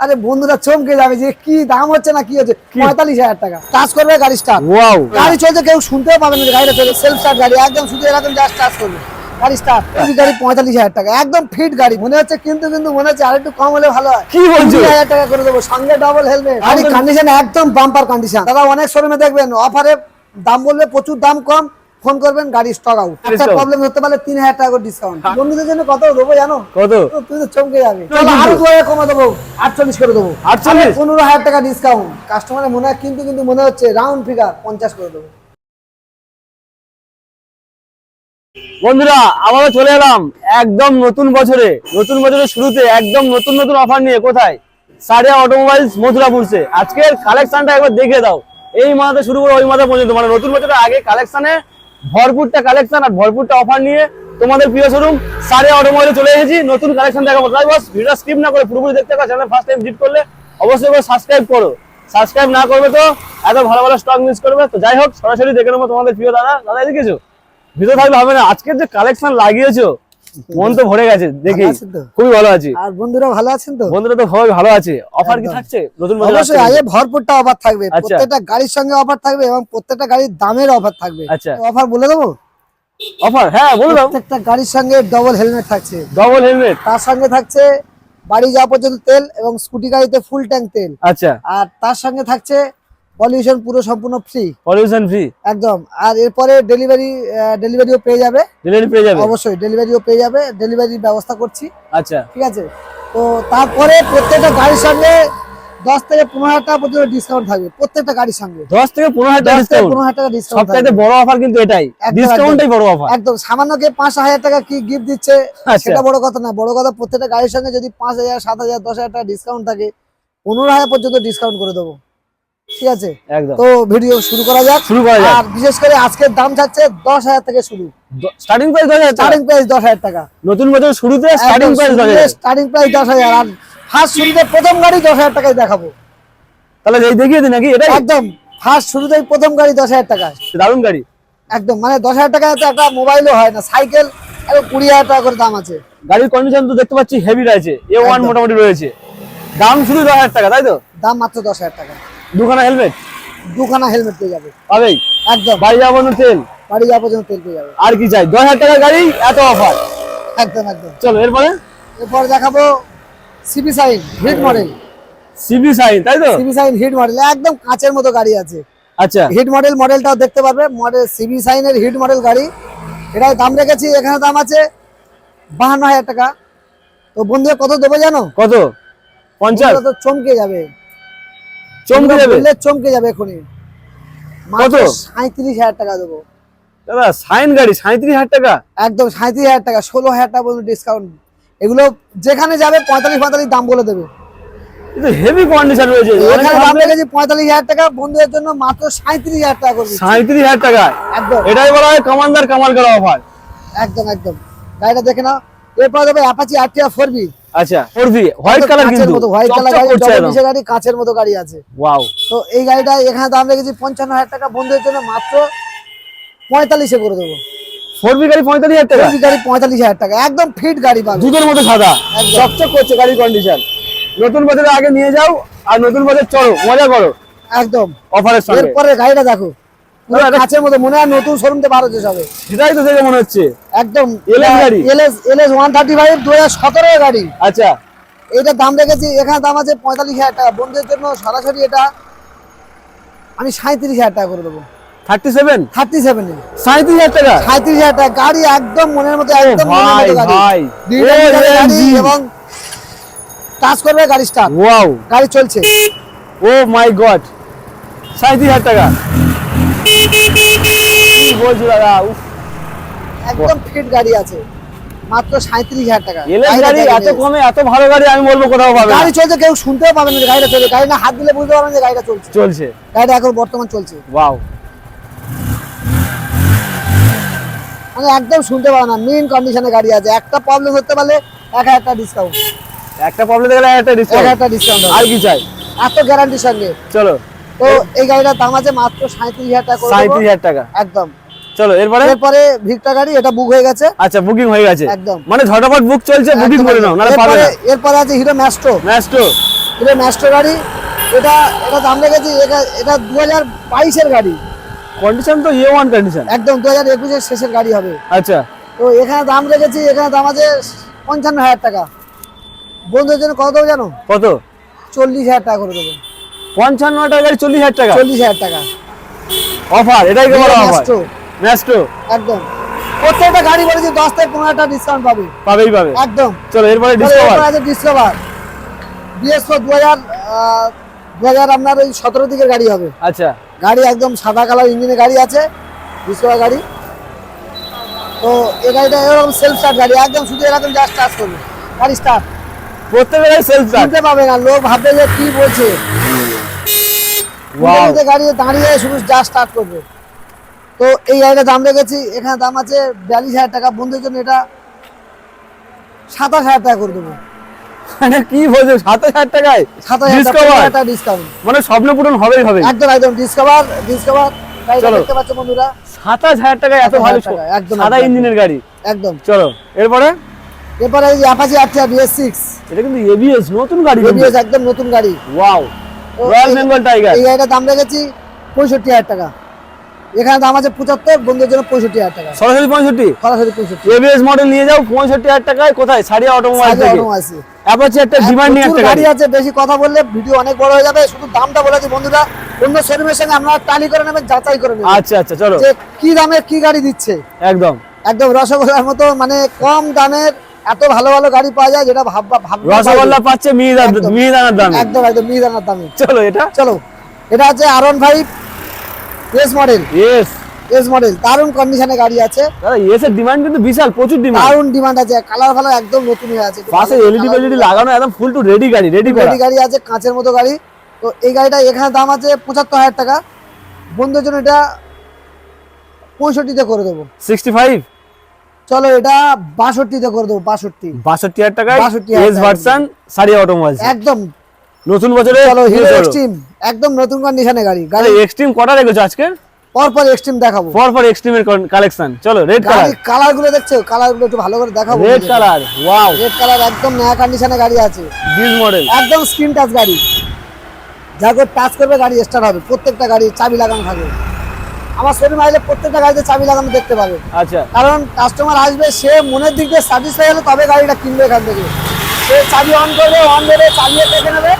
আরে বন্ধুরা চমকে যাবে যে কি দাম হচ্ছে না কি হচ্ছে? পঁয়তাল্লিশ হাজার টাকা। কাজ করবে গাড়ি স্টার্ট ওয়াও গাড়ি চলছে কেউ শুনতেও পাবে না গাড়িটা চলছে। সেলফ স্টার্ট গাড়ি একদম শুধু এরকম জাস্ট টাচ করবে। গাড়ি স্টার্ট গাড়ি পঁয়তাল্লিশ হাজার টাকা একদম ফিট গাড়ি। মনে হচ্ছে কিন্তু কিন্তু মনে হচ্ছে আরেকটু কম হলে ভালো হয়। কি বলছো? হাজার টাকা করে দেবো সঙ্গে ডবল হেলমেট কন্ডিশন একদম বাম্পার কন্ডিশন দাদা অনেক শোরুমে দেখবেন অফারে দাম বলবে প্রচুর দাম কম। ফোন করবেন গাড়ি স্টক আউট একটা প্রবলেম হতে পারলে তিন হাজার টাকা ডিসকাউন্ট বন্ধুদের জন্য কত দেবো জানো? কত? তুই তো চমকে যাবে। আরও দু হাজার কমা দেবো আটচল্লিশ করে দেবো। 48? পনেরো হাজার টাকা ডিসকাউন্ট কাস্টমারের মনে হয় কিন্তু কিন্তু মনে হচ্ছে রাউন্ড ফিগার পঞ্চাশ করে দেবো। বন্ধুরা আবারও চলে এলাম। একদম নতুন বছরে নতুন বছরের শুরুতে একদম নতুন নতুন অফার নিয়ে। কোথায়? সারিয়া অটোমোবাইলস মথুরাপুরসে। আজকের কালেকশনটা একবার দেখে দাও। এই মাথা শুরু করে ওই মাথা পর্যন্ত। মানে নতুন বছরের আগে কালেকশনে ভরপুরটা কালেকশন আর ভরপুরটা অফার নিয়ে তোমাদের প্রিয় শোরুম সারে অটোমোবাইলে চলে এসেছি। নতুন কালেকশন দেখাবো। তাই বস ভিডিও স্কিপ না করে পুরোপুরি দেখতে পাচ্ছি চ্যানেল ফার্স্ট টাইম ভিজিট করলে অবশ্যই করে সাবস্ক্রাইব করো। সাবস্ক্রাইব না করবে তো এত ভালো ভালো স্টক মিস করবে। তো যাই হোক, সরাসরি দেখে নেব তোমাদের প্রিয় দাদা। দাদা এসো। ভিতরে থাকলে হবে না। আজকের যে কালেকশন লাগিয়েছো মন তো ভরে গেছে দেখি। খুবই ভালো আছি। আর বন্ধুরা ভালো আছেন তো? বন্ধুরা তো সবাই ভালো আছে। অফার কি থাকছে? নতুন বছর অবশ্যই আগে ভরপুরটা অফার থাকবে আচ্ছা। প্রত্যেকটা গাড়ির সঙ্গে অফার থাকবে এবং প্রত্যেকটা গাড়ির দামের অফার থাকবে। আচ্ছা। অফার বলে দেবো? অফার হ্যাঁ বলে দাও। প্রত্যেকটা গাড়ির সঙ্গে ডবল হেলমেট থাকছে। ডবল হেলমেট তার সঙ্গে থাকছে বাড়ি যাওয়া পর্যন্ত তেল এবং স্কুটি গাড়িতে ফুল ট্যাঙ্ক তেল। আচ্ছা। আর তার সঙ্গে থাকছে পলিউশন পুরো সম্পূর্ণ ফ্রি পলিউশন ফ্রি একদম। আর এরপরে ডেলিভারি ডেলিভারিও পেয়ে যাবে। ডেলিভারি পেয়ে যাবে? অবশ্যই ডেলিভারিও পেয়ে যাবে। ডেলিভারির ব্যবস্থা করছি। আচ্ছা। ঠিক আছে? তো তারপরে প্রত্যেকটা গাড়ির সঙ্গে দশ থেকে পনেরো হাজার টাকা পর্যন্ত ডিসকাউন্ট থাকবে। প্রত্যেকটা গাড়ির সঙ্গে। দশ থেকে পনেরো হাজার ডিসকাউন্ট পনেরো হাজার টাকা ডিসকাউন্ট সবচাইতে বড় অফার কিন্তু এটাই। ডিসকাউন্টটাই বড় অফার একদম। সামান্য কে পাঁচ হাজার টাকা কি গিফট দিচ্ছে আচ্ছা। সেটা বড় কথা না। বড় কথা প্রত্যেকটা গাড়ির সঙ্গে যদি পাঁচ হাজার সাত হাজার দশ হাজার টাকা ডিসকাউন্ট থাকে পনেরো হাজার পর্যন্ত ডিসকাউন্ট করে দেবো। ঠিক আছে? একদম। তো ভিডিও শুরু করা যাক। শুরু করা যাক। আর বিশেষ করে আজকের দাম থাকছে দশ হাজার থেকে শুরু। স্টার্টিং প্রাইস দশ হাজার। স্টার্টিং প্রাইস দশ হাজার টাকা। নতুন বছর শুরুতে স্টার্টিং প্রাইস দশ হাজার। স্টার্টিং প্রাইস দশ হাজার। আর ফার্স্ট শুরুতে প্রথম গাড়ি দশ হাজার টাকায় দেখাবো। তাহলে এই দেখিয়ে দিন নাকি? এটাই? একদম ফার্স্ট শুরুতেই প্রথম গাড়ি দশ হাজার টাকা দারুণ গাড়ি। একদম মানে দশ হাজার টাকায় তো একটা মোবাইলও হয় না। সাইকেল আর কুড়ি হাজার টাকা করে দাম আছে। গাড়ির কন্ডিশন তো দেখতে পাচ্ছি হেভি রয়েছে। এ ওয়ান মোটামুটি রয়েছে। দাম শুধু দশ হাজার টাকা তাই তো? দাম মাত্র দশ হাজার টাকা। দুখানা হেলমেট দুখানা হেলমেট পেয়ে যাবে। পাবেই? একদম। বাড়ি মতো তেল? বাড়ি যাওয়া পর্যন্ত তেল পেয়ে যাবে। আর কি চাই? দশ হাজার টাকার গাড়ি এত অফার একদম একদম। চলো এরপরে? এরপরে দেখাবো CB Shine hit model CB Shine তাই তো? সিবি সাইন হিট মডেল একদম কাঁচের মতো গাড়ি আছে। আচ্ছা। হিট মডেল মডেলটাও দেখতে পারবে। মডেল সিবি সাইনের হিট মডেল গাড়ি। এটার দাম রেখেছি এখানে দাম আছে বাহান্ন হাজার টাকা। তো বন্ধুরা কত দেবো জানো? কত? পঞ্চাশ? চমকে যাবে। চমকে যাবে? চমকে যাবে এখনই। কত? সাঁত্রিশ হাজার টাকা দেবো। দাদা সাইন গাড়ি সাঁত্রিশ হাজার টাকা? একদম সাঁত্রিশ হাজার টাকা ষোলো হাজার টাকা পর্যন্ত ডিসকাউন্ট এগুলো যেখানে যাবে পঁয়তাল্লিশ পঁয়তাল্লিশ দাম বলে দেবে। কিন্তু হেভি কন্ডিশন রয়েছে। এখানে দাম রেখেছি পঁয়তাল্লিশ হাজার টাকা বন্ধুদের জন্য মাত্র সাঁত্রিশ হাজার টাকা করবে সাঁত্রিশ হাজার টাকা। একদম। এটাই বলা হয় কমান্ডার কামাল করা অফার। একদম একদম। গাড়িটা দেখে নাও। এরপর দেবে অ্যাপাচি আরটিআর ফোর বি আচ্ছা। ফোরবি হোয়াইট কালার কিন্তু। হোয়াইট কালার গাড়ি করছে double একদম। disc এর গাড়ি কাঁচের মতো গাড়ি আছে। ওয়াও তো এই গাড়িটা এখানে দাম রেখেছি পঞ্চান্ন হাজার টাকা। বন্ধুদের জন্য মাত্র পঁয়তাল্লিশে করে দেবো। ফোরবি গাড়ি পঁয়তাল্লিশ হাজার টাকা? এই গাড়ি পঁয়তাল্লিশ হাজার টাকা। একদম ফিট গাড়ি পাবে। দুধের মতো সাদা। চকচক করছে গাড়ির কন্ডিশন নতুন বছরের আগে নিয়ে যাও আর নতুন বছর চলো মজা করো। একদম। অফারের সঙ্গে। এরপরে গাড়িটা দেখো। পুরো দাদা, মতো মনে হয় নতুন শোরুমতে বার হচ্ছে সবে সেটাই তো দেখে মনে হচ্ছে। একদম LS গাড়ি? LS LS one thirty five দু হাজার সতেরো গাড়ি। আচ্ছা। এটার দাম রেখেছি এখানে দাম আছে পঁয়তাল্লিশ হাজার টাকা। বন্ধুদের জন্য সরাসরি এটা আমি সাঁত্রিশ হাজার টাকা করে দেবো। থার্টি সেভেন থার্টি সেভেনে সাঁত্রিশ হাজার টাকা? সাঁত্রিশ হাজার টাকা। গাড়ি একদম মনের মতো একদম এবং টাচ করবে গাড়ি স্টার্ট ওয়াও গাড়ি চলছে। ও মাই গড সাঁত্রিশ হাজার টাকা। বলছো দাদা? উফ। একদম ফিট গাড়ি আছে। মাত্র সাঁত্রিশ হাজার টাকা। এলএস গাড়ি এত কমে এত ভালো গাড়ি আমি বলব কোথাও পাবে গাড়ি চলছে কেউ শুনতেও পাবে যে গাড়িটা চলছে। গাড়ি না হাত দিলে বুঝতে পারবেন যে গাড়িটা চলছে। চলছে। গাড়িটা এখন বর্তমান চলছে। ওয়াও মানে একদম শুনতে পাবে না। মেন কন্ডিশনে গাড়ি আছে। একটা প্রবলেম হতে পারলে এক হাজার টাকা ডিসকাউন্ট একটা প্রবলেম গেলে একটা ডিসকাউন্ট আর কি চাই? এত গ্যারান্টির সঙ্গে। চলো। তো এই গাড়িটার দাম আছে মাত্র সাঁত্রিশ হাজার টাকা সাঁত্রিশ হাজার টাকা। একদম। চলো এরপরে? এরপরে ভিক্টা গাড়ি এটা বুক হয়ে গেছে। আচ্ছা বুকিং হয়ে গেছে। একদম। মানে ঝটাপট বুক চলছে বুকিং করে নাও নাহলে পাবে না। এরপরে আছে হিরো ম্যাস্ট্রো ম্যাস্টো এটা ম্যাস্ট্রো গাড়ি এটা এটা দাম রেখেছি এটা এটা দু হাজার বাইশের গাড়ি। কন্ডিশন তো ইয়ে ওয়ান কন্ডিশন একদম দু হাজার একুশের শেষের গাড়ি হবে। আচ্ছা। তো এখানে দাম রেখেছি এখানে দাম আছে পঞ্চান্ন হাজার টাকা। বন্ধুদের জন্য কত দেবো জানো? কত? চল্লিশ হাজার টাকা করে দেবো। পঞ্চান্ন টাকা গাড়ি চল্লিশ হাজার টাকা। চল্লিশ হাজার টাকা। অফার এটাই কি বড় অফার ম্যাস্ট্রো একদম। প্রত্যেকটা গাড়ি বলেছি দশ থেকে ডিসকাউন্ট পাবে। পাবেই পাবে। একদম। চলো এরপরে ডিসকভার আছে ডিসকভার বিএসও দু হাজার দু হাজার আপনার ওই সতেরো দিকের গাড়ি হবে। আচ্ছা। গাড়ি একদম সাদা কালার ইঞ্জিনের গাড়ি আছে ডিসকভার গাড়ি। তো এই গাড়িটা এরকম সেলফ স্টার্ট গাড়ি একদম শুধু এরকম জাস্ট স্টার্ট করবে। গাড়ি স্টার্ট প্রত্যেকের গাড়ি সেলফ স্টার্ট পাবে না লোক ভাববে যে কি বলছে। গাড়ি দাঁড়িয়ে শুধু জাস্ট স্টার্ট করবে। তো এই দাম রেখেছি এখানে দাম আছে বিয়াল্লিশ হাজার টাকা। বন্ধুদের জন্য এটা সাতাশ হাজার টাকা করে দেবো। মানে কি বলছো সাতাশ হাজার টাকায়? সাতাশ হাজার টাকা ডিসকাউন্ট মানে স্বপ্ন পূরণ হবেই হবে। একদম একদম ডিসকভার ডিসকভার দেখতে পাচ্ছ বন্ধুরা? সাতাশ হাজার টাকায় এত ভালো একদম, সাদা ইঞ্জিনের গাড়ি। একদম। চলো এরপরে? এরপরে এই যে অ্যাপাচি আরটিআর বিএস সিক্স এটা কিন্তু এবিএস নতুন গাড়ি এবিএস একদম নতুন গাড়ি। ওয়াও রয়্যাল বেঙ্গল টাইগার এই গাড়িটার দাম রেখেছি পঁয়ষট্টি হাজার টাকা। এখানে দাম আছে পঁচাত্তর বন্ধুদের জন্য পঁয়ষট্টি হাজার টাকা। সরাসরি পঁয়ষট্টি? সরাসরি পঁয়ষট্টি। এবিএস মডেল নিয়ে যাও পঁয়ষট্টি হাজার টাকায়। কোথায়? সারিয়া অটোমোবাইল থেকে। আছে অ্যাপাচি একটা ডিমান্ডিং একটা গাড়ি আছে বেশি কথা বললে ভিডিও অনেক বড় হয়ে যাবে। শুধু দামটা বলে দিই বন্ধুরা। অন্য শোরুমের সঙ্গে আপনারা টালি করে নেবেন যাচাই করে নেবেন। আচ্ছা আচ্ছা চলো। যে কি দামে কি গাড়ি দিচ্ছে। একদম। একদম রসগোল্লার মতো মানে কম দামের এত ভালো ভালো গাড়ি পাওয়া যায় যেটা ভাববা ভাববা রসগোল্লা পাচ্ছে। মিহিদানার দামে। একদম একদম মিজানার দামে। চলো এটা। চলো। এটা আছে আর one five S model yes S model দারুণ কন্ডিশনে গাড়ি আছে। দাদা ইয়েস এর ডিমান্ড কিন্তু বিশাল প্রচুর ডিমান্ড দারুণ ডিমান্ড আছে। কালার ফালার একদম নতুন হয়ে আছে। পাশে এলইডি এলইডি লাগানো একদম ফুল টু রেডি গাড়ি রেডি রেডি গাড়ি আছে কাঁচের মতো গাড়ি। তো এই গাড়িটা এখানে দাম আছে পঁচাত্তর হাজার টাকা। বন্ধুর জন্য এটা পঁয়ষট্টিতে করে দেবো। 65 চলো এটা বাষট্টিতে করে দেবো বাষট্টি। 62000 টাকায় 62,000 এস ভার্সন সারিয়া অটোমোবাইল একদম। নতুন বছরে চলো হিরো এক্সট্রিম একদম নতুন কন্ডিশনে গাড়ি। গাড়ি এক্সট্রিম কটা রেখেছো আজকে? পরপর এক্সট্রিম দেখাবো। পর পর এক্সট্রিমের কালেকশন চলো রেড কালার কালারগুলো দেখছ? কালারগুলো একটু ভালো করে দেখাবো red colour wow red colour একদম নয়া কন্ডিশনে গাড়ি আছে। দিস মডেল একদম স্ক্রিন টাচ গাড়ি। যা করে টাচ করবে গাড়ি স্টার্ট হবে। প্রত্যেকটা গাড়ি চাবি লাগানো থাকবে। আমার শোরুম আসলে প্রত্যেকটা গাড়িতে চাবি লাগানো দেখতে পাবে। আচ্ছা। কারণ কাস্টমার আসবে সে মনের দিক দিয়ে স্যাটিসফাই হলে তবে গাড়িটা কিনবে এখান থেকে। সে চাবি অন করবে অন করে চালিয়ে দেখে নেবে।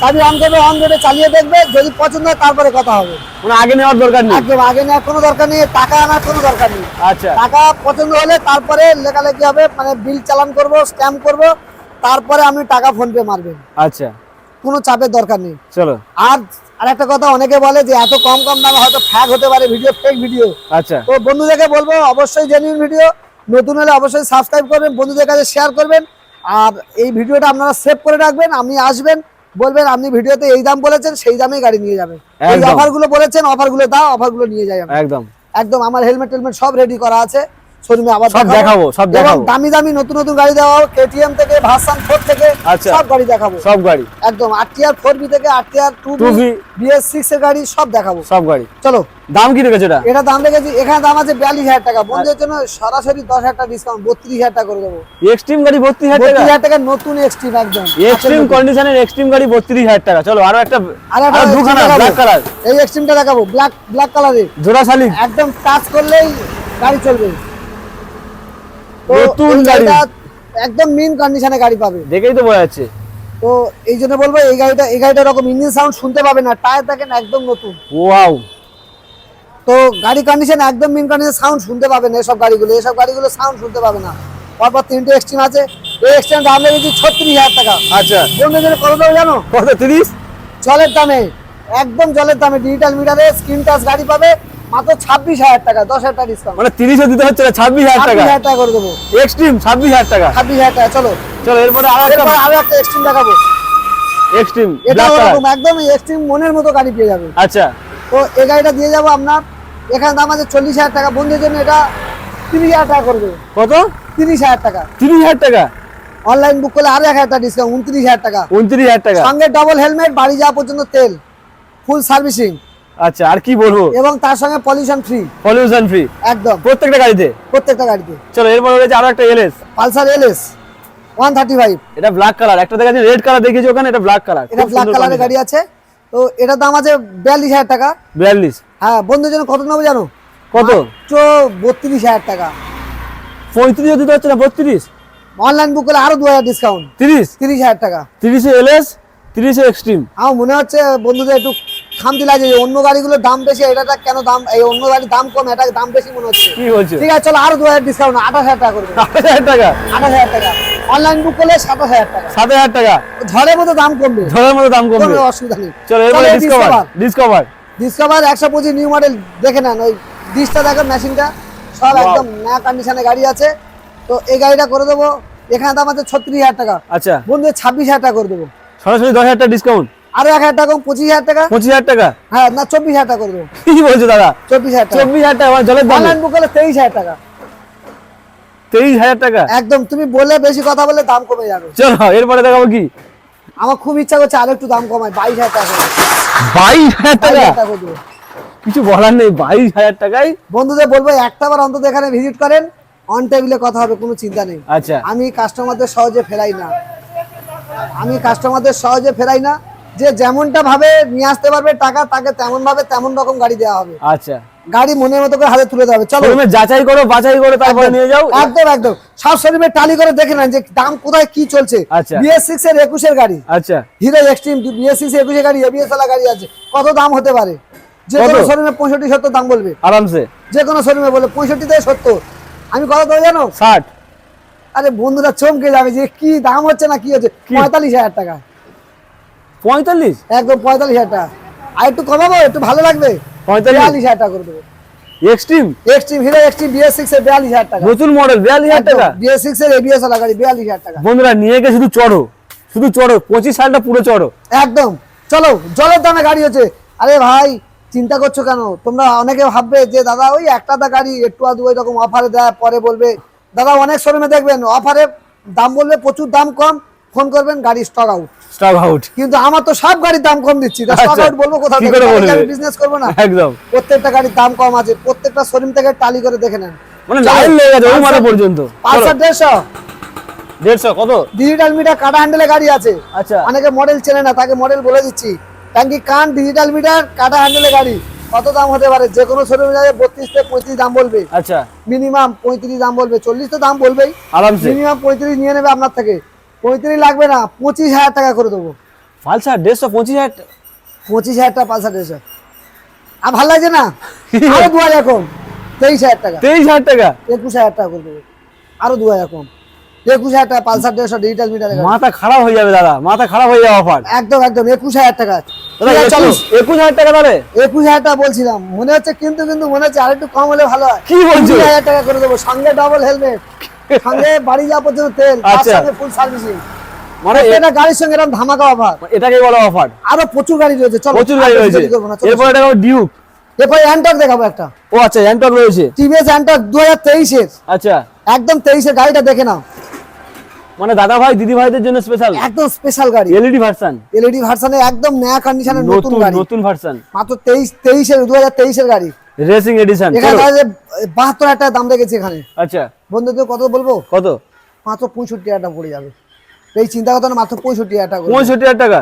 চাবি অন করবে অন করে চালিয়ে দেখবে। যদি পছন্দ হয় তারপরে কথা হবে। মানে আগে নেওয়ার দরকার নেই? একদম আগে নেওয়ার কোনো দরকার নেই টাকা আনার কোনো দরকার নেই। আচ্ছা। টাকা পছন্দ হলে তারপরে লেখালেখি হবে মানে বিল চালান করব স্ক্যাম করব তারপরে আপনি টাকা ফোন পে মারবেন আচ্ছা। কোনো চাপের দরকার নেই। চলো। আর আরেকটা কথা অনেকে বলে যে এত কম কম দামে হয়তো ফ্যাক হতে পারে ভিডিও ফেক ভিডিও আচ্ছা। তো বন্ধুদেরকে বলব অবশ্যই জেনুইন ভিডিও নতুন হলে অবশ্যই সাবস্ক্রাইব করবেন বন্ধুদের কাছে শেয়ার করবেন। আর এই ভিডিওটা আপনারা সেভ করে রাখবেন আপনি আসবেন বলবেন আপনি ভিডিওতে এই দাম বলেছেন সেই দামেই গাড়ি নিয়ে যাবেন এই। অফারগুলো বলেছেন অফারগুলো দাও অফারগুলো নিয়ে যাই একদম। একদম আমার হেলমেট টেলমেট সব রেডি করা আছে। শোরুমে আবার সব দেখাবো, সব দেখাবো। দামি দামি নতুন নতুন গাড়ি দেওয়া কেটিএম থেকে ভার্সন ফোর থেকে আচ্ছা। সব গাড়ি দেখাবো। সব গাড়ি। একদম আরটিআর ফোর বি থেকে RTR two B BS six এর গাড়ি সব দেখাবো। সব গাড়ি। চলো। দাম কি রেখেছো এটা? এটা দাম রেখেছি এখানে দাম আছে বিয়াল্লিশ হাজার টাকা। বন্ধুদের জন্য সরাসরি দশ হাজার টাকা ডিসকাউন্ট বত্রিশ হাজার টাকা করে দেবো। এক্সট্রিম গাড়ি বত্রিশ হাজার টাকা? হাজার টাকা নতুন এক্সট্রিম একদম। এক্সট্রিম কন্ডিশনের এক্সট্রিম গাড়ি বত্রিশ হাজার টাকা। চলো আরও একটা আর একটা দুখানা ব্ল্যাক। কালার এই এক্সট্রিমটা দেখাবো ব্ল্যাক ব্ল্যাক কালারের জোড়া শালিক। একদম টাচ করলেই গাড়ি চলবে। নতুন গাড়ি। একদম মিন কন্ডিশনে গাড়ি পাবে। দেখেই তো বোঝা যাচ্ছে। তো এই জন্য বলব এই গাড়িটা এই গাড়িটা এরকম ইঞ্জিন সাউন্ড শুনতে পাবে না টায়ার দেখেন একদম নতুন। ওয়াও তো গাড়ি কন্ডিশন একদম মিন কন্ডিশন সাউন্ড শুনতে পাবে না এসব গাড়িগুলো। এসব গাড়িগুলো সাউন্ড শুনতে পাবে না। পরপর তিনটে এক্সট্রিম আছে। এই এক্সট্রিম দাম লেগেছি ছত্রিশ হাজার টাকা। আচ্ছা। বন্ধুদের কত দেবো জানো? কত তিরিশ? জলের দামে একদম জলের দামে ডিজিটাল মিটারে স্ক্রিন টাচ গাড়ি পাবে। মাত্র ছাব্বিশ হাজার টাকা দশ হাজার টাকা ডিসকাউন্ট মানে দিতে হচ্ছে না ছাব্বিশ হাজার টাকা। হাজার টাকা করে দেবো। এক্সট্রিম ছাব্বিশ হাজার টাকা। ছাব্বিশ হাজার টাকা চলো। চলো এরপরে আরও একটা এরপর আরও একটা এক্সট্রিম দেখাবো। এক্সট্রিম এটা ওরকম একদম এক্সট্রিম মনের মতো গাড়ি পেয়ে যাবে। আচ্ছা। তো এই গাড়িটা দিয়ে যাব আপনার এখানে দাম আছে চল্লিশ হাজার টাকা। বন্ধুদের জন্য এটা তিরিশ হাজার টাকা করে দেবো। কত? তিরিশ হাজার টাকা। তিরিশ হাজার টাকা? অনলাইন বুক করলে আরও এক হাজার টাকা ডিসকাউন্ট উনত্রিশ হাজার টাকা। উনত্রিশ হাজার টাকা। সঙ্গে ডবল হেলমেট বাড়ি যাওয়া পর্যন্ত তেল ফুল সার্ভিসিং আচ্ছা আর কি বলব? এবং তার সঙ্গে পলিউশন ফ্রি পলিউশন ফ্রি একদম। প্রত্যেকটা গাড়িতে? প্রত্যেকটা গাড়িতে। চলো এরপর রয়েছে আরও একটা LS Pulsar LS one thirty five এটা ব্ল্যাক কালার একটা দেখা রেড কালার দেখেছি ওখানে এটা ব্ল্যাক কালার এটা ব্ল্যাক কালারের গাড়ি আছে। তো এটার দাম আছে বিয়াল্লিশ হাজার টাকা। বিয়াল্লিশ। হ্যাঁ বন্ধুর জন্য কত নেব জানো? কত? বত্রিশ হাজার টাকা। পঁয়ত্রিশ দিতে হচ্ছে না বত্রিশ? অনলাইন বুক করলে আরও দু হাজার ডিসকাউন্ট তিরিশ? তিরিশ হাজার টাকা। তিরিশে এলএস তিরিশে এক্সট্রিম আমার মনে হচ্ছে বন্ধুদের একটু খামতি লাগছে যে অন্য গাড়িগুলোর দাম বেশি এটা কেন দাম এই অন্য গাড়ির দাম কম এটা দাম বেশি মনে হচ্ছে। কি বলছো? ঠিক আছে চলো আরও দু হাজার ডিসকাউন্ট আঠাশ হাজার টাকা করবে আট হাজার টাকা? আঠাশ হাজার টাকা। অনলাইন বুক করলে সাতাশ হাজার টাকা। সাত হাজার টাকা? ঝড়ের মতো দাম কমবে। ঝড়ের মতো দাম কমবে। কোনো অসুবিধা নেই। চলো এরপরে ডিসকভার ডিসকভার ডিসকভার একশো পঁচিশ নিউ মডেল দেখে নেন ওই ডিসটা দেখো মেশিনটা সব একদম নয়া কন্ডিশনে গাড়ি আছে। তো এই গাড়িটা করে দেবো। এখানে দাম আছে ছত্রিশ হাজার টাকা। আচ্ছা। বন্ধু ছাব্বিশ হাজার টাকা করে দেবো। সরাসরি দশ হাজার টাকা ডিসকাউন্ট আরও এক হাজার টাকা পঁচিশ হাজার টাকা? পঁচিশ হাজার টাকা? হ্যাঁ না চব্বিশ হাজার টাকা করে দেবো। কি বলছো দাদা? চব্বিশ হাজার চব্বিশ হাজার টাকা মানে জলের দাম অনলাইন বুক করলে তেইশ হাজার টাকা। তেইশ হাজার টাকা? একদম তুমি বললে বেশি কথা বললে দাম কমে যাবে। চলো এরপরে দেখাবো কি? আমার খুব ইচ্ছা করছে আর একটু দাম কমায় বাইশ হাজার টাকা বাইশ হাজার টাকা? কিছু বলার নেই বাইশ হাজার টাকায় বন্ধুদের বলব একটা বার অন্তত এখানে ভিজিট করেন অন টেবিলে কথা হবে কোনো চিন্তা নেই। আচ্ছা। আমি কাস্টমারদের সহজে ফেরাই না। আমি কাস্টমারদের সহজে ফেরাই না। যে যেমনটা ভাবে নিয়ে আসতে পারবে টাকা তাকে তেমন ভাবে তেমন রকম গাড়ি দেওয়া হবে। আচ্ছা। গাড়ি মনের মতো করে হাতে তুলে হবে। চলো। যাচাই করো বাছাই করো তারপরে নিয়ে যাও। একদম একদম। সব শোরুমে টালি করে দেখে নেন যে দাম কোথায় কি চলছে। আচ্ছা। বিএস সিক্স এর একুশের গাড়ি। আচ্ছা। হিরো এক্সট্রিম বিএস সিক্স একুশের গাড়ি এবিএস ওয়ালা গাড়ি আছে। কত দাম হতে পারে? যে কোনো? শোরুমে পঁয়ষট্টি সত্তর দাম বলবে। আরামসে। যে কোনো শোরুমে বলে পঁয়ষট্টি থেকে সত্তর। আমি কত দেবো জানো? ষাট। আরে বন্ধুরা চমকে যাবে যে কি দাম হচ্ছে না কি হচ্ছে? পঁয়তাল্লিশ হাজার টাকা। পঁয়তাল্লিশ? একদম পঁয়তাল্লিশ হাজার টাকা। আর একটু কমাবো? একটু ভালো লাগবে? পঁয়তাল্লিশ। হাজার টাকা করে দেবো। Xtreme Xtreme Hero Xtreme BS six এর বিয়াল্লিশ হাজার টাকা। নতুন মডেল বিয়াল্লিশ হাজার টাকা? বিএস সিক্স এর এবিএস ওয়ালা গাড়ি বিয়াল্লিশ হাজার টাকা। বন্ধুরা নিয়ে গিয়ে শুধু চড়ো। শুধু চড়ো। পঁচিশ সালটা পুরো চড়ো। একদম। চলো জলের দামে গাড়ি হচ্ছে। আরে ভাই চিন্তা করছ কেন? তোমরা অনেকে ভাববে যে দাদা ওই একটা দা গাড়ি একটু আধু ওই রকম অফারে দেয় পরে বলবে। দাদা অনেক শোরুমে দেখবেন অফারে দাম বলবে প্রচুর দাম কম। ফোন করবেন গাড়ি স্টক আউট স্টক আউট কিন্তু আমার তো সব গাড়ির দাম কম দিচ্ছি স্টক আচ্ছা। আউট বলব কোথা থেকে? বলবে? বিজনেস করব না। একদম। প্রত্যেকটা গাড়ির দাম কম আছে প্রত্যেকটা শোরুম থেকে টালি করে দেখে নেন। মানে লাইন লেগে গেছে ওই মাথা পর্যন্ত। পালসার দেড়শো। দেড়শো কত? ডিজিটাল মিটার কাটা হ্যান্ডেলে গাড়ি আছে। আচ্ছা। অনেকে মডেল চেনে না তাকে মডেল বলে দিচ্ছি। ট্যাঙ্কি কান ডিজিটাল মিটার কাটা হ্যান্ডেলে গাড়ি। কত দাম হতে পারে? যে কোনো শোরুমে যাবে বত্রিশ থেকে পঁয়ত্রিশ দাম বলবে। আচ্ছা। মিনিমাম পঁয়ত্রিশ দাম বলবে চল্লিশ তো দাম বলবেই। আরামসে। মিনিমাম পঁয়ত্রিশ নিয়ে নেবে আপনার থেকে। পঁয়ত্রিশ লাগবে না পঁচিশ হাজার টাকা করে দেবো। পালসার দেড়শো পঁচিশ হাজার পঁচিশ হাজার টাকা পালসার দেড়শো। আর ভালো লাগছে না? আরও দু হাজার কম তেইশ হাজার টাকা। তেইশ হাজার টাকা? একুশ হাজার টাকা করে দেবো। আরও দু হাজার কম। একুশ হাজার টাকা পালসার দেড়শো ডিজিটাল মিটার মাথা খারাপ হয়ে যাবে দাদা মাথা খারাপ হয়ে যাবে অফার একদম একদম একুশ হাজার টাকা। একুশ হাজার টাকা তাহলে? একুশ হাজার টাকা বলছিলাম মনে হচ্ছে কিন্তু কিন্তু মনে হচ্ছে আরেকটু কম হলে ভালো হয়। কি বলছো? হাজার টাকা করে দেবো সঙ্গে ডাবল হেলমেট সঙ্গে বাড়ি যাওয়া পর্যন্ত তেল তার আচ্ছা। সঙ্গে ফুল সার্ভিসিং মানে এটা গাড়ির সঙ্গে এরকম ধামাকা অফার এটাকে বলো অফার আরও প্রচুর গাড়ি রয়েছে চলো প্রচুর গাড়ি রয়েছে। দেরি করব না, চলো। এরপরে দেখাবো ডিউক এরপরে অ্যান্টক দেখাবো একটা। ও আচ্ছা অ্যান্টক রয়েছে। টিভিএস অ্যান্টক দু হাজার তেইশের। আচ্ছা। একদম গাড়িটা দেখে নাও। মানে দাদা ভাই দিদি ভাইদের জন্য স্পেশাল একদম স্পেশাল গাড়ি। এলইডি ভার্সন এলইডি ভার্সনে একদম নয়া কন্ডিশনের নতুন গাড়ি। নতুন ভার্সন মাত্র তেইশ তেইশের দু হাজার তেইশের গাড়ি। রেসিং এডিশন এখানে তাহলে বাহাত্তর টাকা দাম রেখেছি এখানে। আচ্ছা। বন্ধুদের কত বলব? কত? মাত্র পঁয়ষট্টি হাজার টাকা পড়ে যাবে। এই চিন্তা করতে না মাত্র পঁয়ষট্টি হাজার টাকা করে দেবো। পঁয়ষট্টি হাজার টাকা?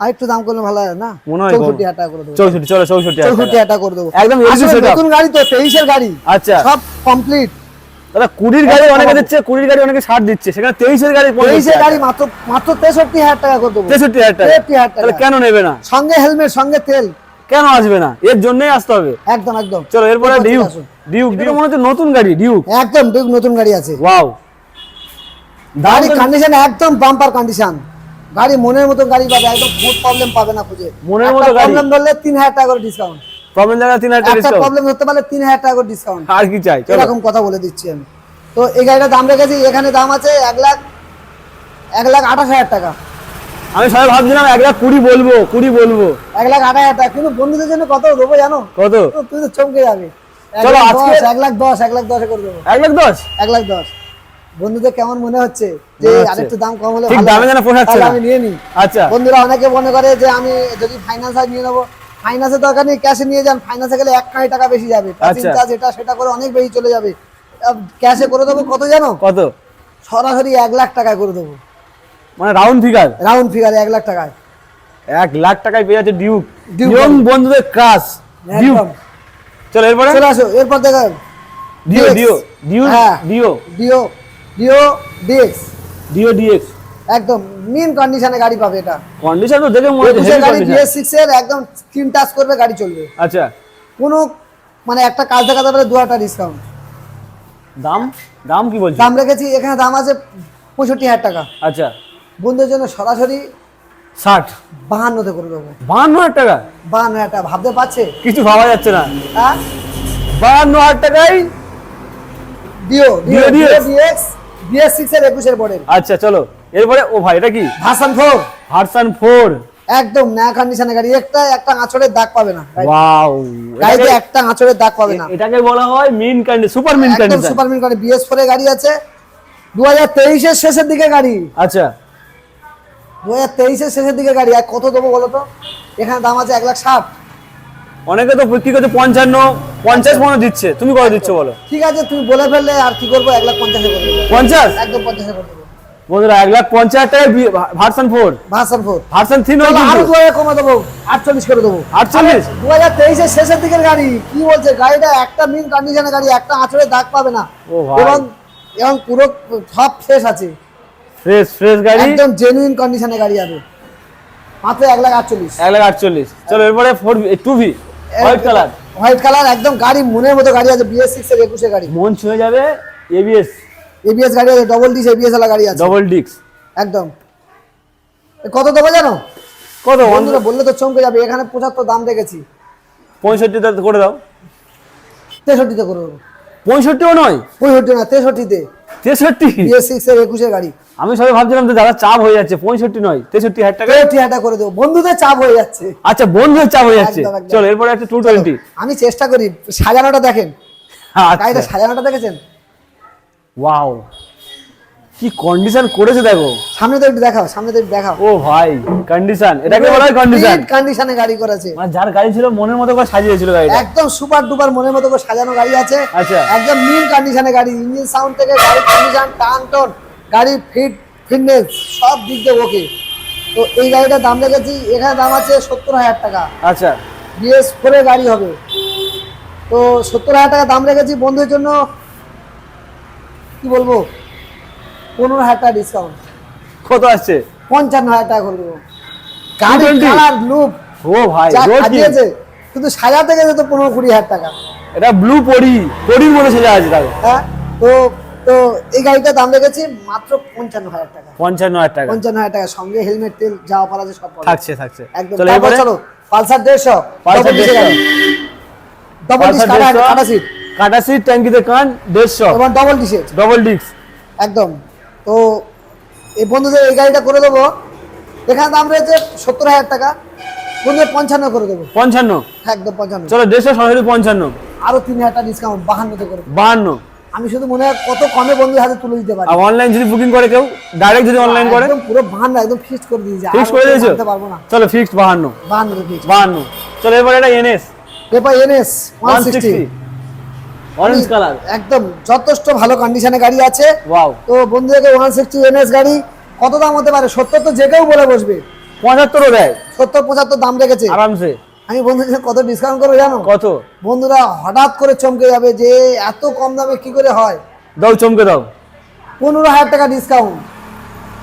আর একটু দাম করলে ভালো হয় না? মনে হয় চৌষট্টি হাজার টাকা করে দেবো। চৌষট্টি চলো চৌষট্টি হাজার চৌষট্টি টাকা। হাজার টাকা করে দেবো। একদম নতুন গাড়ি তো তেইশের গাড়ি। আচ্ছা। সব কমপ্লিট দাদা কুড়ির গাড়ি অনেকে দিচ্ছে কুড়ির গাড়ি অনেকে ছাড় দিচ্ছে। সেখানে তেইশের গাড়ি তেইশের গাড়ি মাত্র মাত্র তেষট্টি হাজার টাকা করে দেবো। তেষট্টি হাজার টাকা। কেন নেবে না? সঙ্গে হেলমেট সঙ্গে তেল। কেন আসবে না? এর জন্যই আসতে হবে। একদম একদম। চলো এরপরে ডিউক ডিউক ডিউক মনে হচ্ছে নতুন গাড়ি ডিউক একদম ডিউক নতুন গাড়ি আছে। ওয়াও গাড়ি কন্ডিশন একদম বাম্পার কন্ডিশন গাড়ি মনের মতো গাড়ি পাবে একদম ফুড প্রবলেম পাবে না খুঁজে। মনের মতো গাড়ি। প্রবলেম ধরলে তিন হাজার টাকা করে ডিসকাউন্ট প্রবলেম তিন হাজার টাকা একটা discount। প্রবলেম হতে পারলে তিন হাজার টাকা করে ডিসকাউন্ট আর কি চাই চলো। এরকম কথা বলে দিচ্ছি আমি। তো এই গাড়িটার দাম রেখেছি এখানে দাম আছে এক লাখ এক লাখ আঠাশ হাজার টাকা। আমি সবাই ভাবছিলাম এক লাখ কুড়ি বলব কুড়ি বলব। এক লাখ আঠাশ হাজার টাকা। কিন্তু বন্ধুদের জন্য কত দেবো জানো? কত? তুই তো চমকে যাবে। চলো, আজকে- এক লাখ দশ এক লাখ দশে করে দেবো। এক লাখ দশ? এক লাখ দশ। বন্ধুদের কেমন মনে হচ্ছে? যে আরেকটু দাম কম হলে ঠিক দামে যেন পোষাচ্ছে আমি নিয়ে নিই। আচ্ছা। বন্ধুরা অনেকে মনে করে যে আমি যদি ফাইন্যান্স আর নিয়ে নেব। ফাইন্যান্সের দরকার নেই ক্যাশে নিয়ে যান। ফাইন্যান্সে গেলে এক কোটি টাকা বেশি যাবে। আচ্ছা। চার্জ এটা সেটা করে অনেক বেশি চলে যাবে। ক্যাশে করে দেবো কত জানো? কত? সরাসরি এক লাখ টাকায় করে দেবো। মানে রাউন্ড ফিগার রাউন্ড ফিগারে এক লাখ টাকায়। এক লাখ টাকায় পেয়ে যাচ্ছে ডিউক ডিউক ইয়ং বন্ধুদের ক্রাশ ডিউক চলো এরপরে? চলে আসো এরপর দেখেন Dio Dio Dio. Dio Dio Dio DX Dio DX একদম মিন কন্ডিশনে গাড়ি পাবে এটা। কন্ডিশন তো দেখে মনে হচ্ছে গাড়ি বিএস সিক্স এর একদম স্ক্রিন টাচ করবে গাড়ি চলবে। আচ্ছা। কোনো মানে একটা কাজ দেখাতে পারে দু একটা ডিসকাউন্ট দাম? দাম কি বলছিস? দাম রেখেছি এখানে দাম আছে পঁয়ষট্টি হাজার টাকা। আচ্ছা। বন্ধুদের জন্য সরাসরি ষাট। বাহান্নতে করে দেবো। বাহান্ন হাজার টাকা? বাহান্ন হাজার টাকা। ভাবতে পারছে? কিছু ভাবা যাচ্ছে না। হ্যাঁ? বাহান্ন হাজার টাকায় Dio Dio Dio DX BS six এর একুশের মডেল আচ্ছা চলো। এরপরে ও ভাই এটা কি? ভার্সন ফোর হারসান ফোর একদম নয়া কন্ডিশনে গাড়ি। একটা একটা আঁচড়ের দাগ পাবে না। ওয়াও গাড়িতে একটা আঁচড়ের দাগ পাবে না। এটাকে বলা হয় মিন কন্ডিশন সুপার মিন একদম কন্ডিশন সুপার মিন গাড়ি বিএস ফোর গাড়ি আছে। দু হাজার তেইশের শেষের দিকে গাড়ি। আচ্ছা। দু হাজার তেইশের শেষের দিকে গাড়ি আর কত দেবো বলো তো? এখানে দাম আছে এক লাখ ষাট। অনেকে তো কি করছে পঞ্চান্ন পঞ্চাশ মনে দিচ্ছে। তুমি কত দিচ্ছ বলো? ঠিক আছে তুমি বলে ফেললে আর কি করব? এক লাখ পঞ্চাশে করে দেবো। পঞ্চাশ? একদম পঞ্চাশে করে দেবো। বন্ধুরা এক লাখ পঞ্চাশ টাকায় version four version four version three নয় আরও দু হাজার কমে দেবো আটচল্লিশ করে দেবো। আটচল্লিশ? দু হাজার তেইশের শেষের দিকের গাড়ি কি বলছে? গাড়িটা একটা মিন কন্ডিশনের গাড়ি একটা আঁচড়ে দাগ পাবে না। এবং এবং পুরো সব শেষ আছে। ফ্রেশ ফ্রেশ গাড়ি? একদম জেনুইন কন্ডিশনে গাড়ি আছে মাত্র এক লাখ আটচল্লিশ। এক লাখ আটচল্লিশ। চলো এরপরে four two V white colour white colour একদম গাড়ি মনের মতো গাড়ি আছে বিএস সিক্স এর একুশে গাড়ি। মন ছুঁয়ে যাবে এবিএস এবিএস গাড়ি আছে ডবল ডিস এবিএস ওয়ালা গাড়ি আছে। ডবল ডিক্স একদম। কত দেবো জানো? কত? বন্ধুরা বললে তো চমকে যাবে এখানে পঁচাত্তর দাম রেখেছি পঁয়ষট্টিতে করে দাও। তেষট্টিতে করে দেবো। পঁয়ষট্টিও নয়। পঁয়ষট্টি না তেষট্টিতে। তেষট্টি? সিক্স এর একুশে গাড়ি। আমি সবাই ভাবছিলাম যে দাদা চাপ হয়ে যাচ্ছে পঁয়ষট্টি নয় তেষট্টি হাজার টাকা? তেষট্টি হাজার করে দেবো। বন্ধুদের চাপ হয়ে যাচ্ছে। আচ্ছা বন্ধুদের চাপ হয়ে যাচ্ছে। চলো এরপরে একটা টু টোয়েন্টি আমি চেষ্টা করি সাজানোটা দেখেন। গাড়িটা আচ্ছা সাজানোটা দেখেছেন? ওয়াও কি কন্ডিশন করেছে দেখো? সামনে তো একটু দেখাও সামনে তো একটু দেখাও। ও ভাই কন্ডিশন এটাকে বলা হয় কন্ডিশন কন্ডিশনে গাড়ি করেছে। মানে যার গাড়ি ছিল মনের মতো করে সাজিয়েছিল গাড়িটা। একদম সুপার ডুপার মনের মতো করে সাজানো গাড়ি আছে। আচ্ছা। একদম মিন কন্ডিশনে গাড়ি ইঞ্জিন সাউন্ড থেকে গাড়ির কন্ডিশন টান টন গাড়ির ফিট ফিটনেস সব দিক দিয়ে ওকে তো এই গাড়িটার দাম রেখেছি এখানে দাম আছে সত্তর হাজার টাকা। আচ্ছা। বিএস ফোরের গাড়ি হবে। তো সত্তর হাজার টাকা দাম রেখেছি বন্ধুদের জন্য কি বলব? পনেরো হাজার টাকা ডিসকাউন্ট কত আসছে? পঞ্চান্ন হাজার টাকা করে দেবো। গাড়ির কালার লুক ও ভাই যা? খাটিয়েছে। কিন্তু সাজাতে গেছে তো পনেরো কুড়ি হাজার টাকা। এটা ব্লু পরি পরির মতো সেজা আছে দেখো হ্যাঁ তো তো এই গাড়িটার দাম রেখেছি মাত্র পঞ্চান্ন হাজার টাকা। পঞ্চান্ন হাজার টাকা। পঞ্চান্ন হাজার টাকা সঙ্গে হেলমেট তেল যা অফার আছে সব। থাকছে থাকছে। একদম। চলো তারপর চলো পালসার দেড়শো পালসার দেড়শো। ডবল ডিস কাটা সিট কাটা সিট ট্যাঙ্কিতে কান দেড়শো। এবং ডবল ডিসের ডবল ডিস্ক একদম। তো এই বন্ধুদের এই গাড়িটা করে দেবো। এখানে দাম রয়েছে সত্তর হাজার টাকা। বন্ধুদের পঞ্চান্ন করে দেবো। পঞ্চান্ন? একদম পঞ্চান্ন। চলো দেড়শো সরাসরি পঞ্চান্ন। আরও তিন হাজার টাকা ডিসকাউন্ট বাহান্নতে করে বাহান্ন। আমি শুধু মনে হয় কত কমে বন্ধুদের হাতে তুলে দিতে পারি। অনলাইন যদি বুকিং করে কেউ ডাইরেক্ট যদি অনলাইন করে? একদম পুরো বাহান্ন একদম ফিক্সড করে দিয়েছি। ফিক্স করে দিয়েছ? পারব না। চলো ফিক্সড বাহান্ন। বাহান্ন ফিক্সড বাহান্ন। চলো এরপরে এটা এনএস এরপর NS one sixty orange colour একদম যথেষ্ট ভালো কন্ডিশনে গাড়ি আছে। ওয়াও তো বন্ধুদেরকে ওয়ান সিক্সটি এনএস গাড়ি কত দাম হতে পারে? সত্তর তো যে কেউ বলে বসবে। পঁচাত্তরও দেয়। সত্তর পঁচাত্তর দাম রেখেছে। আরামসে। আমি বন্ধুদের কত ডিসকাউন্ট করব জানো? কত? বন্ধুরা হঠাৎ করে চমকে যাবে যে এত কম দামে কি করে হয়? দাও চমকে দাও। পনেরো হাজার টাকা ডিসকাউন্ট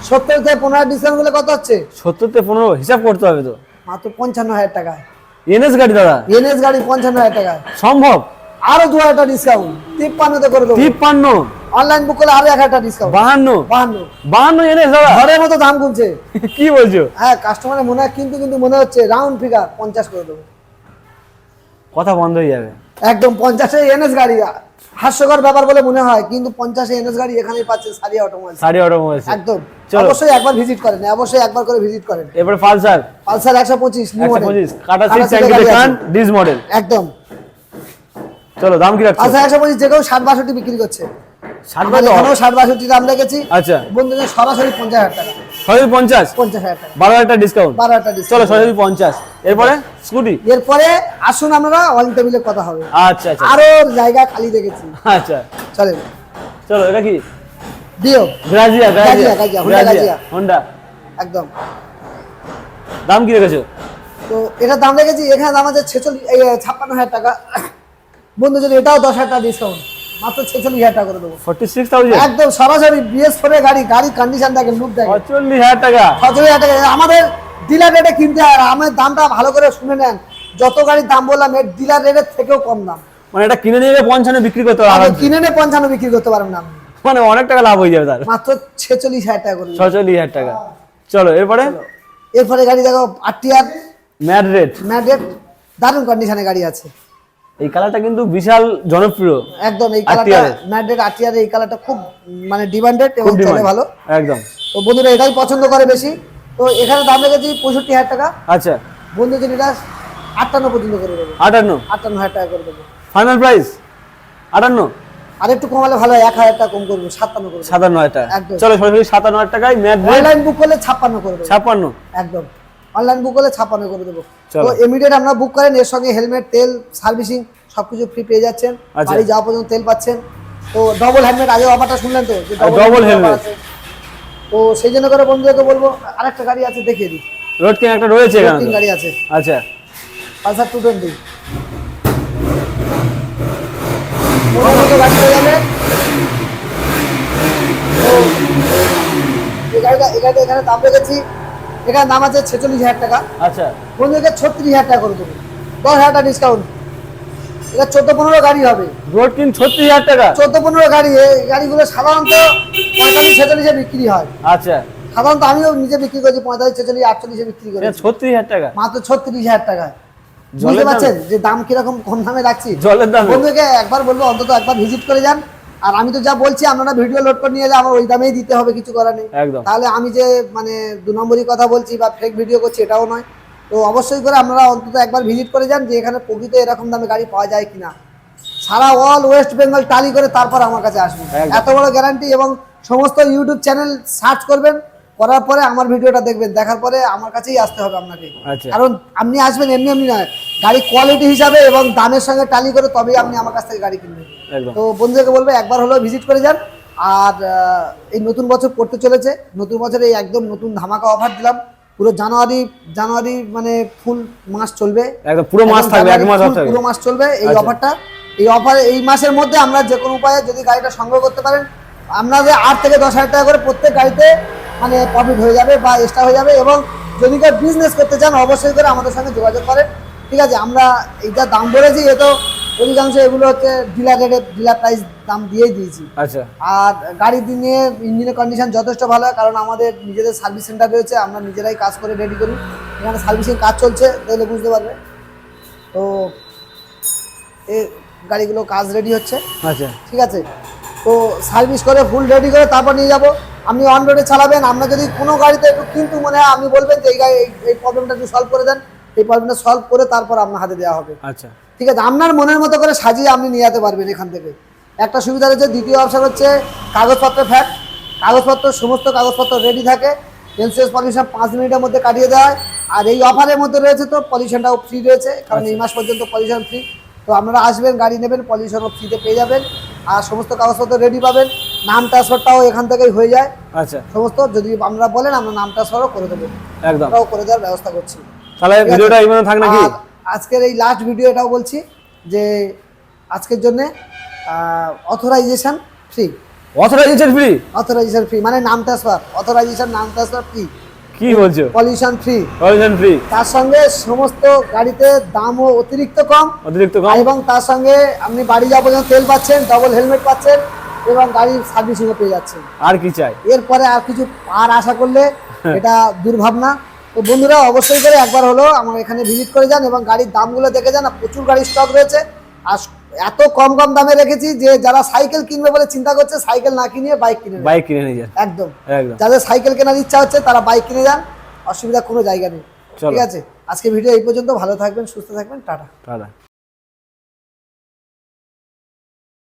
সত্তর থেকে পনেরো হাজার ডিসকাউন্ট করলে কত হচ্ছে? সত্তর থেকে পনেরো হিসাব করতে হবে তো। মাত্র পঞ্চান্ন হাজার টাকায়। এনএস গাড়ি দাদা। এনএস গাড়ি পঞ্চান্ন হাজার টাকায়। সম্ভব? আরও দু হাজার ডিসকাউন্ট তিপ্পান্নতে করে দেবো। তিপ্পান্ন। অনলাইন বুক করলে আরও এক হাজার ডিসকাউন্ট বাহান্ন। বাহান্ন। বাহান্ন এনএস দাদা। ঘরের মতো দাম কমছে কি বলছো? হ্যাঁ কাস্টমারের মনে হয় কিন্তু কিন্তু মনে হচ্ছে রাউন্ড ফিগার পঞ্চাশ করে দেবো। কথা বন্ধ হয়ে যাবে। একদম পঞ্চাশে এনএস গাড়ি। হাস্যকর ব্যাপার বলে মনে হয় কিন্তু পঞ্চাশে এনএস গাড়ি এখানেই পাচ্ছে সারিয়া অটোমোবাইল সাড়ে অটোমোবাইল একদম। অবশ্যই একবার ভিজিট করেন অবশ্যই একবার করে ভিজিট করেন। এরপরে পালসার। পালসার একশো পঁচিশ নিউ মডেল কাটা সিট ডিস মডেল একদম। চলো দাম কি রাখছো? আচ্ছা একশো পঁচিশ যে কেউ ষাট বাষট্টি বিক্রি করছে। ষাট এখানেও ষাট বাষট্টি দাম রেখেছি। আচ্ছা। বন্ধুদের সরাসরি পঞ্চাশ হাজার টাকা। ছয়শো পঞ্চাশ? পঞ্চাশ হাজার টাকা। বারো হাজার টাকা ডিসকাউন্ট বারো হাজার টাকা চলো। ছয়শো পঞ্চাশ। এরপরে স্কুটি? এরপরে আসুন আমরা অল টেবিলে কথা হবে। আচ্ছা আচ্ছা। আরও জায়গা খালি রেখেছি আচ্ছা। চলেন চলো এটা কি? দিও গ্রাজিয়া গ্রাজিয়া গ্রাজিয়া। হোন্ডা একদম। দাম কি রেখেছো? তো এটার দাম রেখেছি এখানে দাম আছে ছেচল্লিশ ছাপ্পান্ন হাজার টাকা। বন্ধু যদি এটাও দশ হাজার টাকা ডিসকাউন্ট মাত্র ছেচল্লিশ হাজার টাকা করে দেবো। ফর্টি সিক্স থাউজেন্ড একদম সরাসরি বিএস ফোরের গাড়ি গাড়ি কন্ডিশন দেখে লুক দেখে পঁয়তাল্লিশ হাজার টাকা। সতেরো হাজার টাকা। আমাদের ডিলার রেটে কিনতে হয় আর আমার দামটা ভালো করে শুনে নেন। যত গাড়ির দাম বললাম এর ডিলার রেটের থেকেও কম দাম। মানে এটা কিনে নিয়ে পঞ্চান্ন বিক্রি করতে আপনি। কিনে নিয়ে পঞ্চান্ন বিক্রি করতে পারবেন না মানে অনেক টাকা লাভ হয়ে যাবে তার। মাত্র ছেচল্লিশ হাজার টাকা করে ছচল্লিশ হাজার টাকা। চলো এরপরে? এরপরে গাড়ি দেখো আরটিআর ম্যাড রেট ম্যাডেট দারুণ কন্ডিশনে গাড়ি আছে। এই কালারটা কিন্তু বিশাল জনপ্রিয় একদম এই কালারটা ম্যাডেট আরটিআর এই কালারটা খুব মানে ডিমান্ডেড এবং চলে ভালো। একদম। তো বন্ধুরা এটাই পছন্দ করে বেশি। তো এখানে দাম রেখেছি পঁয়ষট্টি হাজার টাকা। আচ্ছা। বন্ধু যদি এটা আটান্ন পর্যন্ত করে দেবো। আটান্ন? আটান্ন হাজার টাকা করে দেবো। ফাইনাল প্রাইস আটান্ন? আর একটু কমালে ভালো এক হাজার টাকা কম করব সাতান্ন করব সাতান্ন হাজার টাকা। একদম। চলো সরাসরি সাতান্ন হাজার টাকায় ম্যাড রেট অনলাইন বুক করলে ছাপ্পান্ন করে দেবো। ছাপ্পান্ন। একদম। অনলাইন বুক করলে ছাপ্পান্ন করে দেবো। তো ইমিডিয়েট আপনারা বুক করেন এর সঙ্গে হেলমেট তেল সার্ভিসিং সবকিছু ফ্রি পেয়ে যাচ্ছেন। আচ্ছা। বাড়ি যাওয়া পর্যন্ত তেল পাচ্ছেন। তো ডবল হেলমেট আগে অফারটা শুনলেন তো? offer আছে। তো সেই জন্য করে বন্ধুদেরকে বলব আরেকটা গাড়ি আছে দেখিয়ে দিই। রোড কিং একটা রয়েছে এখানে তো। গাড়ি আছে। আচ্ছা। পালসার টু টোয়েন্টি গাড়ি হয়ে যাবে? এই গাড়িটা এই এখানে দাম রেখেছি। এখানে দাম আছে ছেচল্লিশ হাজার টাকা। আচ্ছা। বন্ধুকে ছত্রিশ হাজার টাকা করে দেবো। দশ হাজার টাকা ডিসকাউন্ট এটা চোদ্দ পনেরো গাড়ি হবে। রোড কিং ছত্রিশ হাজার টাকা? চোদ্দ পনেরো গাড়ি এই গাড়িগুলো সাধারণত পঁয়তাল্লিশ ছেচল্লিশে বিক্রি হয়। আচ্ছা। সাধারণত আমিও নিজে বিক্রি করছি পঁয়তাল্লিশ ছেচল্লিশ আটচল্লিশে বিক্রি করি ছত্রিশ হাজার টাকা? মাত্র ছত্রিশ হাজার টাকা বুঝতে পারছেন যে দাম কীরকম কম দামে রাখছি? জলের দাম? বন্ধুকে একবার বলব অন্তত একবার ভিজিট করে যান। আর আমি তো যা বলছি আপনারা ভিডিও লোড করে নিয়ে আমার ওই দামেই দিতে হবে কিছু করার নেই। তাহলে আমি যে মানে দু নম্বরই কথা বলছি বা ফেক ভিডিও করছি এটাও নয়। তো অবশ্যই করে আপনারা অন্তত একবার ভিজিট করে যান যে এখানে প্রকৃত এরকম দামে গাড়ি পাওয়া যায় কিনা। সারা অল ওয়েস্ট বেঙ্গল টালি করে তারপর আমার কাছে আসবে এত বড় গ্যারান্টি এবং সমস্ত ইউটিউব চ্যানেল সার্চ করবেন করার পরে আমার ভিডিওটা দেখবেন দেখার পরে আমার কাছেই আসতে হবে আপনাকে। আচ্ছা। কারণ আপনি আসবেন এমনি এমনি নয় গাড়ি কোয়ালিটি হিসাবে এবং দামের সঙ্গে টালি করে তবেই আপনি আমার কাছ থেকে গাড়ি কিনবেন। তো বন্ধুদেরকে বলব একবার হলেও ভিজিট করে যান। আর এই নতুন বছর পড়তে চলেছে। নতুন বছরে এই একদম নতুন ধামাকা অফার দিলাম। পুরো জানুয়ারি জানুয়ারি মানে ফুল মাস চলবে। একদম পুরো মাস থাকবে এক মাস থাকবে। পুরো মাস চলবে এই আচ্ছা। অফারটা এই অফার এই মাসের মধ্যে আমরা যে কোনো উপায়ে যদি গাড়িটা সংগ্রহ করতে পারেন আপনাদের আট থেকে দশ হাজার টাকা করে প্রত্যেক গাড়িতে মানে প্রফিট হয়ে যাবে বা এক্সট্রা হয়ে যাবে এবং যদি কেউ বিজনেস করতে চান অবশ্যই করে আমাদের সঙ্গে যোগাযোগ করেন। ঠিক আছে আমরা এইটা দাম বলেছি এ তো অধিকাংশ এগুলো হচ্ছে ডিলার রেটে ডিলার প্রাইস দাম দিয়েই দিয়েছি। আচ্ছা। আর গাড়ি নিয়ে ইঞ্জিনের কন্ডিশন যথেষ্ট ভালো হয় কারণ আমাদের নিজেদের সার্ভিস সেন্টার রয়েছে আমরা নিজেরাই কাজ করে রেডি করি। এখানে সার্ভিসিং কাজ চলছে তাহলে বুঝতে পারবে। তো এ গাড়িগুলো কাজ রেডি হচ্ছে। আচ্ছা। ঠিক আছে তো সার্ভিস করে ফুল রেডি করে তারপর নিয়ে যাব। আপনি অন রোডে চালাবেন আমরা যদি কোনো গাড়িতে একটু কিন্তু মনে হয় আপনি বলবেন যে এই গাড়ি এই- প্রবলেমটা একটু সলভ করে দেন এই প্রবলেমটা সলভ করে তারপর আপনার হাতে দেওয়া হবে। আচ্ছা। ঠিক আছে আপনার মনের মতো করে সাজিয়ে আপনি নিয়ে যেতে পারবেন এখান থেকে। একটা সুবিধা রয়েছে দ্বিতীয় অপশন হচ্ছে কাগজপত্র ফ্যাট কাগজপত্র সমস্ত কাগজপত্র রেডি থাকে। এনসিএস পলিউশন পাঁচ মিনিটের মধ্যে কাটিয়ে দেওয়া হয়। আর এই অফারের মধ্যে রয়েছে তো পলিউশনটাও ফ্রি রয়েছে কারণ এই মাস পর্যন্ত পলিউশন ফ্রি তো আপনারা আসবেন গাড়ি নেবেন পলিউশনও ফ্রিতে পেয়ে যাবেন। আর সমস্ত কাগজপত্র রেডি পাবেন। নাম ট্রান্সফারটাও এখান থেকেই হয়ে যায়। আচ্ছা। সমস্ত যদি আপনারা বলেন আমরা নাম ট্রান্সফারও করে দেবো। একদম। আমরাও করে দেওয়ার ব্যবস্থা করছি। তাহলে ভিডিওটা এই থাক নাকি? আজকের এই লাস্ট ভিডিও এটাও বলছি যে আজকের জন্য authorization free authorization free authorization free মানে নাম ট্রান্সফার অথরাইজেশন নাম ট্রান্সফার ফ্রি কি বলছো? পলিউশন ফ্রি অথরাইজেশন ফ্রি তার সঙ্গে সমস্ত গাড়িতে দামও অতিরিক্ত কম। অতিরিক্ত কম? এবং তার সঙ্গে আপনি বাড়ি যাওয়া পর্যন্ত তেল পাচ্ছেন ডবল হেলমেট পাচ্ছেন। এবং গাড়ির সার্ভিসিংও পেয়ে যাচ্ছেন আর কি চাই? এরপরে আর কিছু আর আশা করলে এটা দুর্ভাবনা। তো বন্ধুরা অবশ্যই করে একবার হলো আমার এখানে ভিজিট করে যান এবং গাড়ির দামগুলো দেখে যান। প্রচুর গাড়ির স্টক রয়েছে। আর এত কম কম দামে রেখেছি যে যারা সাইকেল কিনবে বলে চিন্তা করছে সাইকেল না কিনে বাইক কিনে বাইক কিনে নিয়ে যান। একদম। একদম। যাদের সাইকেল কেনার ইচ্ছা হচ্ছে তারা বাইক কিনে যান। অসুবিধা কোনো জায়গা নেই। ঠিক আছে? আজকে ভিডিও এই পর্যন্ত। ভালো থাকবেন সুস্থ থাকবেন। টাটা। টাটা।